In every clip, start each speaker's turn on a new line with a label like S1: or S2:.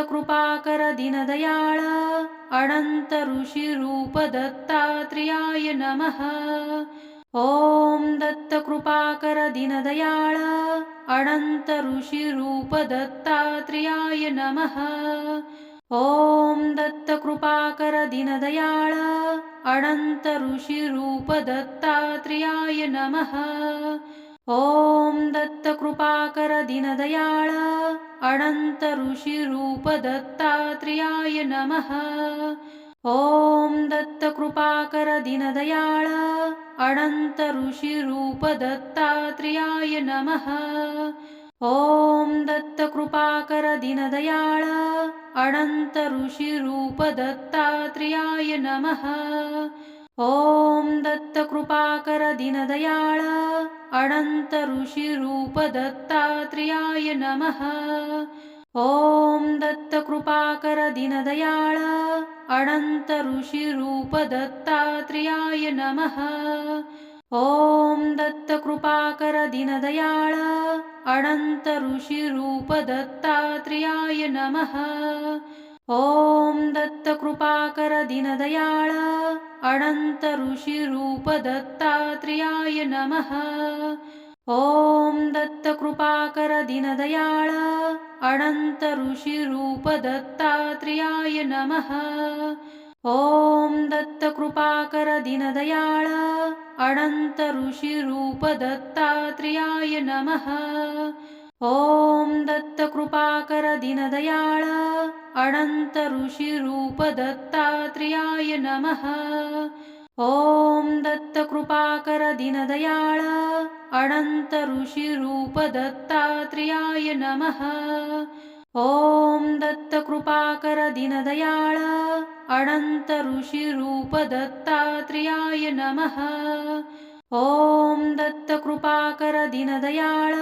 S1: दत्तकृपाकर दीनदयाळ अनन्त ऋषिरूप दत्तात्रेयाय नमः। ॐ दत्तकृपाकर दीनदयाळ अनन्त ऋषिरूप दत्तात्रेयाय नमः। ॐ दत्तकृपाकर दीनदयाळ अनन्त ऋषिरूप दत्तात्रेयाय नमः ॐ दत्तकृपाकर दीनदयाळ अनन्त ऋषिरूप दत्तात्रेयाय नमः। ॐ दत्तकृपाकर दीनदयाळ अनन्त ऋषिरूप दत्तात्रेयाय नमः। ॐ दत्तकृपाकर दीनदयाळ अनन्त ऋषिरूप दत्तात्रेयाय नमः। ॐ दत्तकृपाकर दीनदयाळ अनन्त ऋषिरूप दत्तात्रेयाय नमः। ॐ दत्तकृपाकर दीनदयाळ अनन्त ऋषिरूप दत्तात्रेयाय नमः। ॐ दत्तकृपाकर दीनदयाळ अनन्त ऋषिरूप दत्तात्रेयाय नमः ॐ दत्तकृपाकर दीनदयाळ अनन्त ऋषिरूप दत्तात्रेयाय नमः। ॐ दत्तकृपाकर दीनदयाळ अनन्त ऋषिरूप दत्तात्रेयाय नमः। ॐ दत्तकृपाकर दीनदयाळ अनन्त ऋषिरूप दत्तात्रेयाय नमः ॐ दत्तकृपाकर दीनदयाळ अनन्त ऋषिरूप दत्तात्रेयाय नमः। ॐ दत्तकृपाकर दीनदयाळ अनन्त ऋषिरूप दत्तात्रेयाय नमः। ॐ दत्तकृपाकर दीनदयाळ अनन्त ऋषिरूप दत्तात्रेयाय नमः ॐ दत्तकृपाकर दीनदयाळ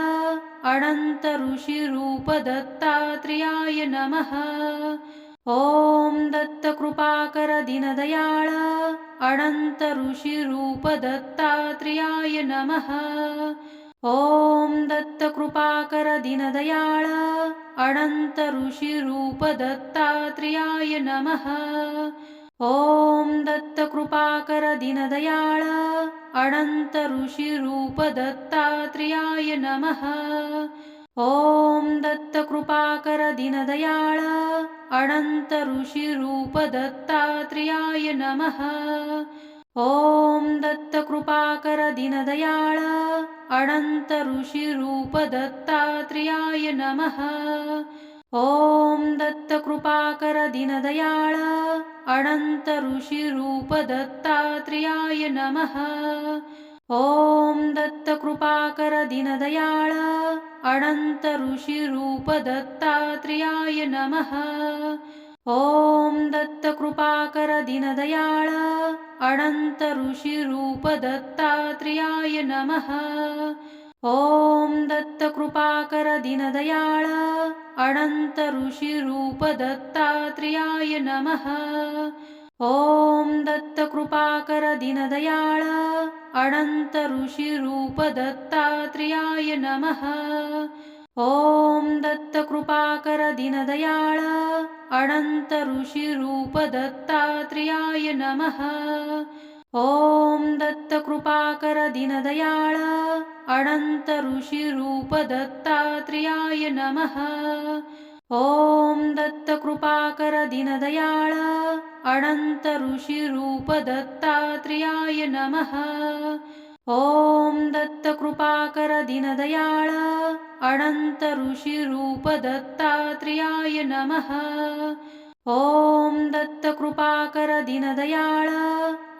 S1: अनन्त ऋषिरूप दत्तात्रेयाय नमः। ॐ दत्तकृपाकर दीनदयाळ अनन्त ऋषिरूप दत्तात्रेयाय नमः। ॐ दत्तकृपाकर दीनदयाळ अनन्त ऋषिरूप दत्तात्रेयाय नमः। ॐ दत्तकृपाकर दीनदयाळ अनन्त ऋषिरूप दत्तात्रेयाय नमः। ॐ दत्तकृपाकर दीनदयाळ अनन्त ऋषिरूप दत्तात्रेयाय नमः। ॐ दत्तकृपाकर दीनदयाळ अनन्त ऋषिरूप दत्तात्रेयाय नमः ॐ दत्तकृपाकर दीनदयाळ अनन्त ऋषिरूप दत्तात्रेयाय नमः। ॐ दत्तकृपाकर दीनदयाळ अनन्त ऋषिरूप दत्तात्रेयाय नमः। ॐ दत्तकृपाकर दीनदयाळ अनन्त ऋषिरूप दत्तात्रेयाय नमः ॐ दत्तकृपाकर दीनदयाळ अनन्त ऋषिरूप दत्तात्रेयाय नमः। ॐ दत्तकृपाकर दीनदयाळ अनन्त ऋषिरूप दत्तात्रेयाय नमः। ॐ दत्तकृपाकर दीनदयाळ अनन्त ऋषिरूप दत्तात्रेयाय नमः। ॐ दत्तकृपाकर दीनदयाळ अनन्त ऋषिरूप दत्तात्रेयाय नमः। ॐ दत्तकृपाकर दीनदयाळ अनन्त ऋषिरूप दत्तात्रेयाय नमः। ॐ दत्तकृपाकर दीनदयाळ अनन्त ऋषिरूप दत्तात्रेयाय नमः ॐ दत्तकृपाकर दीनदयाळ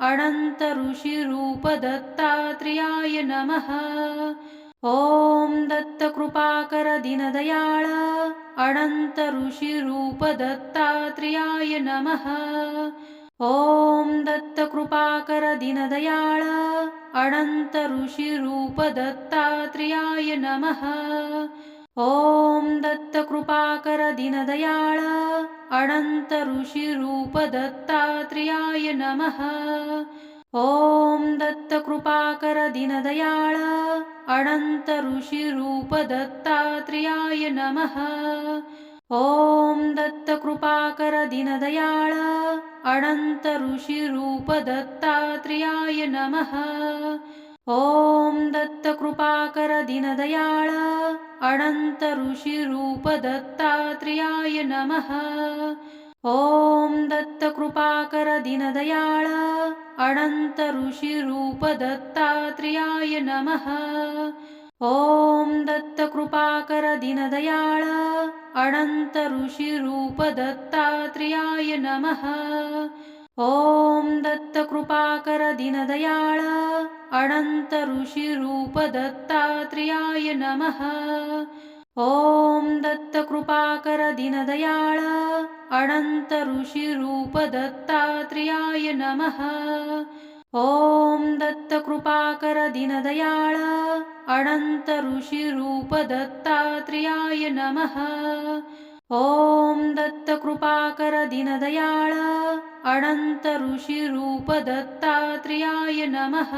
S1: अनन्त ऋषिरूप दत्तात्रेयाय नमः। ॐ दत्तकृपाकर दीनदयाळ अनन्त ऋषिरूप दत्तात्रेयाय नमः। ॐ दत्तकृपाकर दीनदयाळ अनन्त ऋषिरूप दत्तात्रेयाय नमः ॐ दत्तकृपाकर दीनदयाळ अनन्त ऋषिरूप दत्तात्रेयाय नमः। ॐ दत्तकृपाकर दीनदयाळ अनन्त ऋषिरूप दत्तात्रेयाय नमः। ॐ दत्तकृपाकर दीनदयाळ अनन्त ऋषिरूप दत्तात्रेयाय नमः। ॐ दत्तकृपाकर दीनदयाळ अनन्त ऋषिरूप दत्तात्रेयाय नमः। ॐ दत्तकृपाकर दीनदयाळ अनन्त ऋषिरूप दत्तात्रेयाय नमः। ॐ दत्तकृपाकर दीनदयाळ अनन्त ऋषिरूप दत्तात्रेयाय नमः ॐ दत्तकृपाकर दीनदयाळ अनन्त ऋषिरूप दत्तात्रेयाय नमः। ॐ दत्तकृपाकर दीनदयाळ अनन्त ऋषिरूप दत्तात्रेयाय नमः। ॐ दत्तकृपाकर दीनदयाळ अनन्त ऋषिरूप दत्तात्रेयाय नमः ॐ दत्तकृपाकर दीनदयाळ अनन्त ऋषिरूप दत्तात्रेयाय नमः।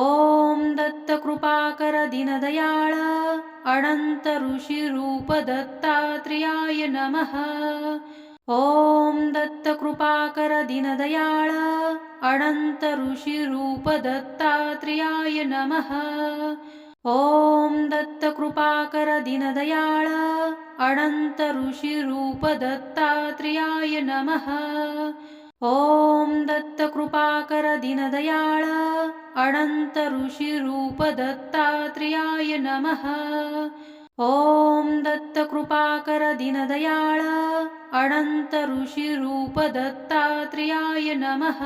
S1: ॐ दत्तकृपाकर दीनदयाळ अनन्त ऋषिरूप दत्तात्रेयाय नमः। ॐ दत्तकृपाकर दीनदयाळ अनन्त ऋषिरूप दत्तात्रेयाय नमः ॐ दत्तकृपाकर दीनदयाळ अनन्त ऋषिरूप दत्तात्रेयाय नमः। ॐ दत्तकृपाकर दीनदयाळ अनन्त ऋषिरूप दत्तात्रेयाय नमः। ॐ दत्तकृपाकर दीनदयाळ अनन्त ऋषिरूप दत्तात्रेयाय नमः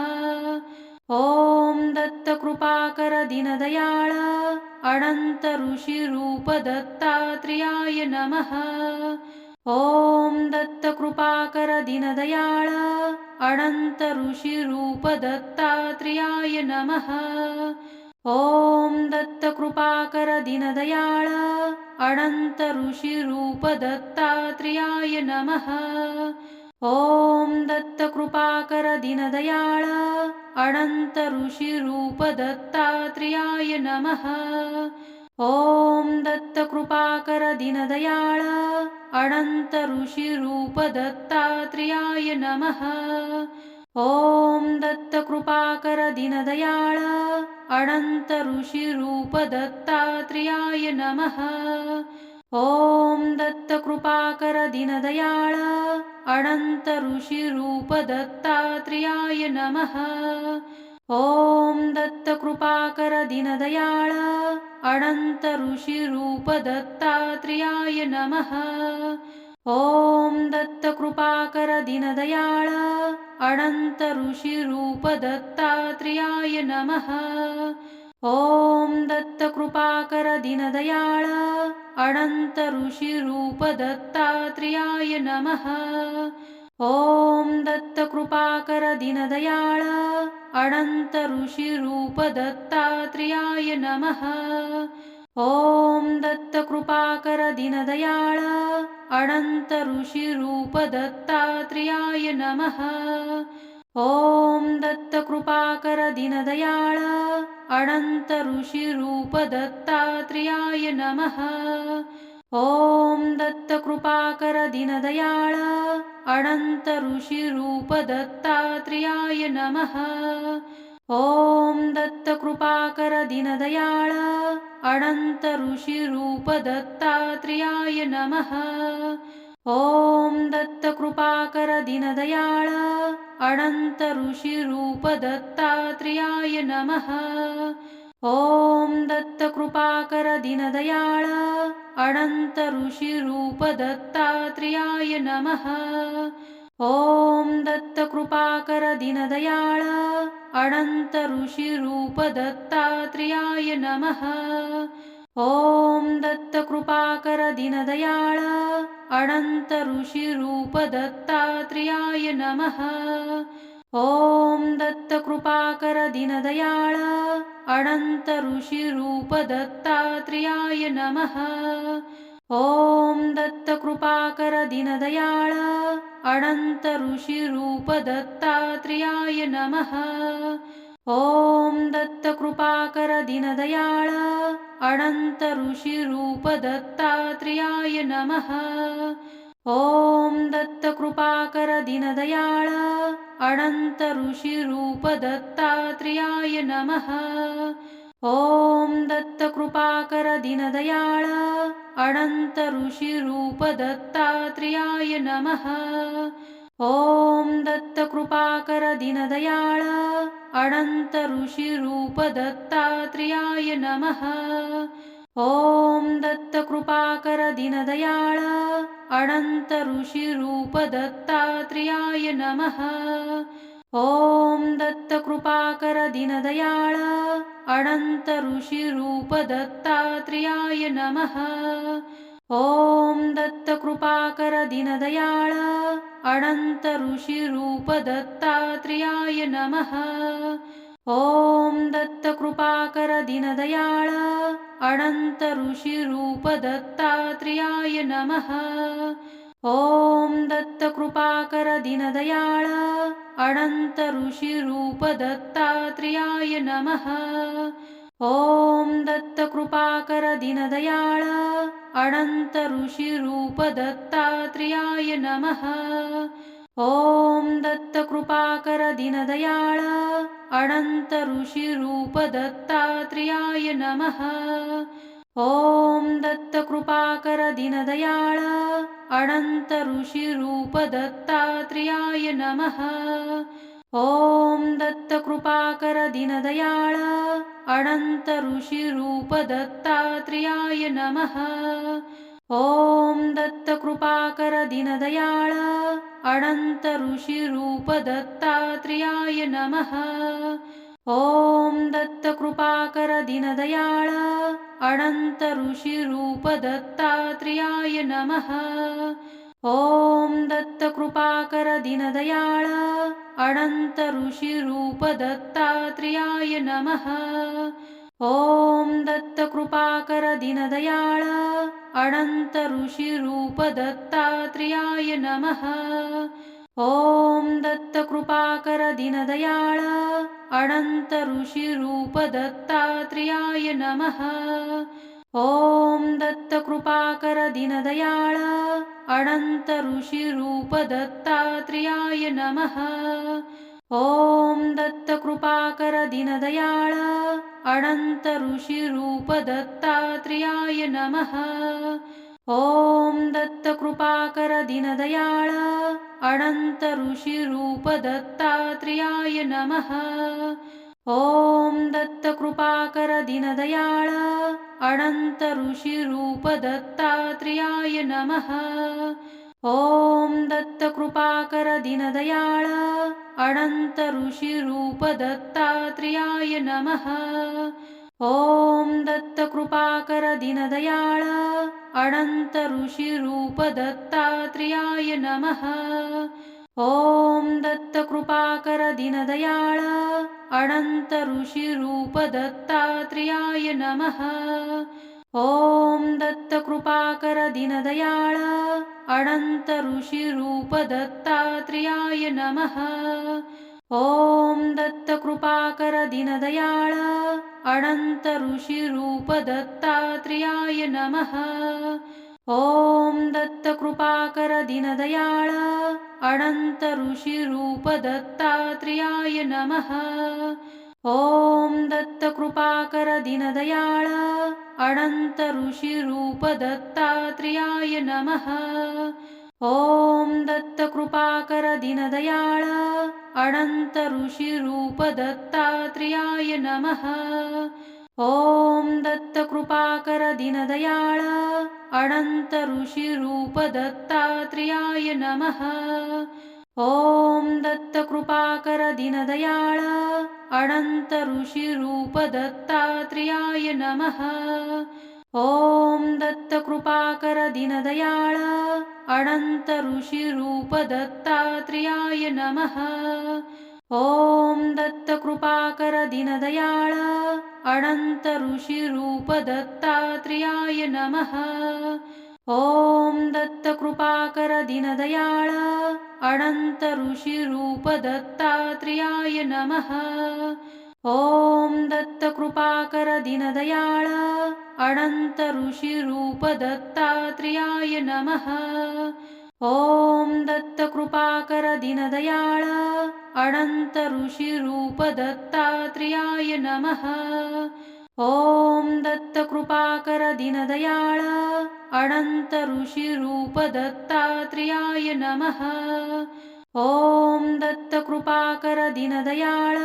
S1: ॐ दत्तकृपाकर दीनदयाळ अनन्त ऋषिरूप दत्तात्रेयाय नमः। ॐ दत्तकृपाकर दीनदयाळ अनन्त ऋषिरूप दत्तात्रेयाय नमः। ॐ दत्तकृपाकर दीनदयाळ अनन्त ऋषिरूप दत्तात्रेयाय नमः ॐ दत्तकृपाकर दीनदयाळ अनन्त ऋषिरूप दत्तात्रेयाय नमः। ॐ दत्तकृपाकर दीनदयाळ अनन्त ऋषिरूप दत्तात्रेयाय नमः। ॐ दत्तकृपाकर दीनदयाळ अनन्त ऋषिरूप दत्तात्रेयाय नमः। ॐ दत्तकृपाकर दीनदयाळ अनन्त ऋषिरूप दत्तात्रेयाय नमः। ॐ दत्तकृपाकर दीनदयाळ अनन्त ऋषिरूप दत्तात्रेयाय नमः। ॐ दत्तकृपाकर दीनदयाळ अनन्त ऋषिरूप दत्तात्रेयाय नमः ॐ दत्तकृपाकर दीनदयाळ अनन्त ऋषिरूप दत्तात्रेयाय नमः। ॐ दत्तकृपाकर दीनदयाळ अनन्त ऋषिरूप दत्तात्रेयाय नमः। ॐ दत्तकृपाकर दीनदयाळ अनन्त ऋषिरूप दत्तात्रेयाय नमः। ॐ दत्तकृपाकर दीनदयाळ अनन्त ऋषिरूप दत्तात्रेयाय नमः। ॐ दत्तकृपाकर दीनदयाळ अनन्त ऋषिरूप दत्तात्रेयाय नमः। ॐ दत्तकृपाकर दीनदयाळ अनन्त ऋषिरूप दत्तात्रेयाय नमः ॐ दत्तकृपाकर दीनदयाळ अनन्त ऋषिरूप दत्तात्रेयाय नमः। ॐ दत्तकृपाकर दीनदयाळ अनन्त ऋषिरूप दत्तात्रेयाय नमः। ॐ दत्तकृपाकर दीनदयाळ अनन्त ऋषिरूप दत्तात्रेयाय नमः ॐ दत्तकृपाकर दीनदयाळ अनन्त ऋषिरूप दत्तात्रेयाय नमः। ॐ दत्तकृपाकर दीनदयाळ अनन्त ऋषिरूप दत्तात्रेयाय नमः। ॐ दत्तकृपाकर दीनदयाळ अनन्त ऋषिरूप दत्तात्रेयाय नमः। ॐ दत्तकृपाकर दीनदयाळ अनन्त ऋषिरूप दत्तात्रेयाय नमः। ॐ दत्तकृपाकर दीनदयाळ अनन्त ऋषिरूप दत्तात्रेयाय नमः। ॐ दत्तकृपाकर दीनदयाळ अनन्त ऋषिरूप दत्तात्रेयाय नमः ॐ दत्तकृपाकर दीनदयाळ अनन्त ऋषिरूप दत्तात्रेयाय नमः। ॐ दत्तकृपाकर दीनदयाळ अनन्त ऋषिरूप दत्तात्रेयाय नमः। ॐ दत्तकृपाकर दीनदयाळ अनन्त ऋषिरूप दत्तात्रेयाय नमः ॐ दत्तकृपाकर दीनदयाळ अनन्त ऋषिरूप दत्तात्रेयाय नमः। ॐ दत्तकृपाकर दीनदयाळ अनन्त ऋषिरूप दत्तात्रेयाय नमः। ॐ दत्तकृपाकर दीनदयाळ अनन्त ऋषिरूप दत्तात्रेयाय नमः ॐ दत्तकृपाकर दीनदयाळ अनन्त ऋषिरूप दत्तात्रेयाय नमः। ॐ दत्तकृपाकर दीनदयाळ अनन्त ऋषिरूप दत्तात्रेयाय नमः। ॐ दत्तकृपाकर दीनदयाळ अनन्त ऋषिरूप दत्तात्रेयाय नमः। ॐ दत्तकृपाकर दीनदयाळ अनन्त ऋषिरूप दत्तात्रेयाय नमः। ॐ दत्तकृपाकर दीनदयाळ अनन्त ऋषिरूप दत्तात्रेयाय नमः। ॐ दत्तकृपाकर दीनदयाळ अनन्त ऋषिरूप दत्तात्रेयाय नमः ॐ दत्तकृपाकर दीनदयाळ अनन्त ऋषिरूप दत्तात्रेयाय नमः। ॐ दत्तकृपाकर दीनदयाळ अनन्त ऋषिरूप दत्तात्रेयाय नमः। ॐ दत्तकृपाकर दीनदयाळ अनन्त ऋषिरूप दत्तात्रेयाय नमः ॐ दत्तकृपाकर दीनदयाळ अनन्त ऋषिरूप दत्तात्रेयाय नमः। ॐ दत्तकृपाकर दीनदयाळ अनन्त ऋषिरूप दत्तात्रेयाय नमः। ॐ दत्तकृपाकर दीनदयाळ अनन्त ऋषिरूप दत्तात्रेयाय नमः ॐ दत्तकृपाकर दीनदयाळ अनन्त ऋषिरूप दत्तात्रेयाय नमः। ॐ दत्तकृपाकर दीनदयाळ अनन्त ऋषिरूप दत्तात्रेयाय नमः। ॐ दत्तकृपाकर दीनदयाळ अनन्त ऋषिरूप दत्तात्रेयाय नमः। ॐ दत्तकृपाकर दीनदयाळ अनन्त ऋषिरूप दत्तात्रेयाय नमः। ॐ दत्तकृपाकर दीनदयाळ अनन्त ऋषिरूप दत्तात्रेयाय नमः। ॐ दत्तकृपाकर दीनदयाळ अनन्त ऋषिरूप दत्तात्रेयाय नमः ॐ दत्तकृपाकर दीनदयाळ अनन्त ऋषिरूप दत्तात्रेयाय नमः। ॐ दत्तकृपाकर दीनदयाळ अनन्त ऋषिरूप दत्तात्रेयाय नमः। ॐ दत्तकृपाकर दीनदयाळ अनन्त ऋषिरूप दत्तात्रेयाय नमः ॐ दत्तकृपाकर दीनदयाळ अनन्त ऋषिरूप दत्तात्रेयाय नमः। ॐ दत्तकृपाकर दीनदयाळ अनन्त ऋषिरूप दत्तात्रेयाय नमः। ॐ दत्तकृपाकर दीनदयाळ अनन्त ऋषिरूप दत्तात्रेयाय नमः ॐ दत्तकृपाकर दीनदयाळ अनन्त ऋषिरूप दत्तात्रेयाय नमः। ॐ दत्तकृपाकर दीनदयाळ अनन्त ऋषिरूप दत्तात्रेयाय नमः। ॐ दत्तकृपाकर दीनदयाळ अनन्त ऋषिरूप दत्तात्रेयाय नमः ॐ दत्तकृपाकर दीनदयाळ अनन्त ऋषिरूप दत्तात्रेयाय नमः। ॐ दत्तकृपाकर दीनदयाळ अनन्त ऋषिरूप दत्तात्रेयाय नमः। ॐ दत्तकृपाकर दीनदयाळ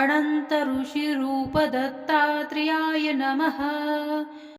S1: अनन्त ऋषिरूप दत्तात्रेयाय नमः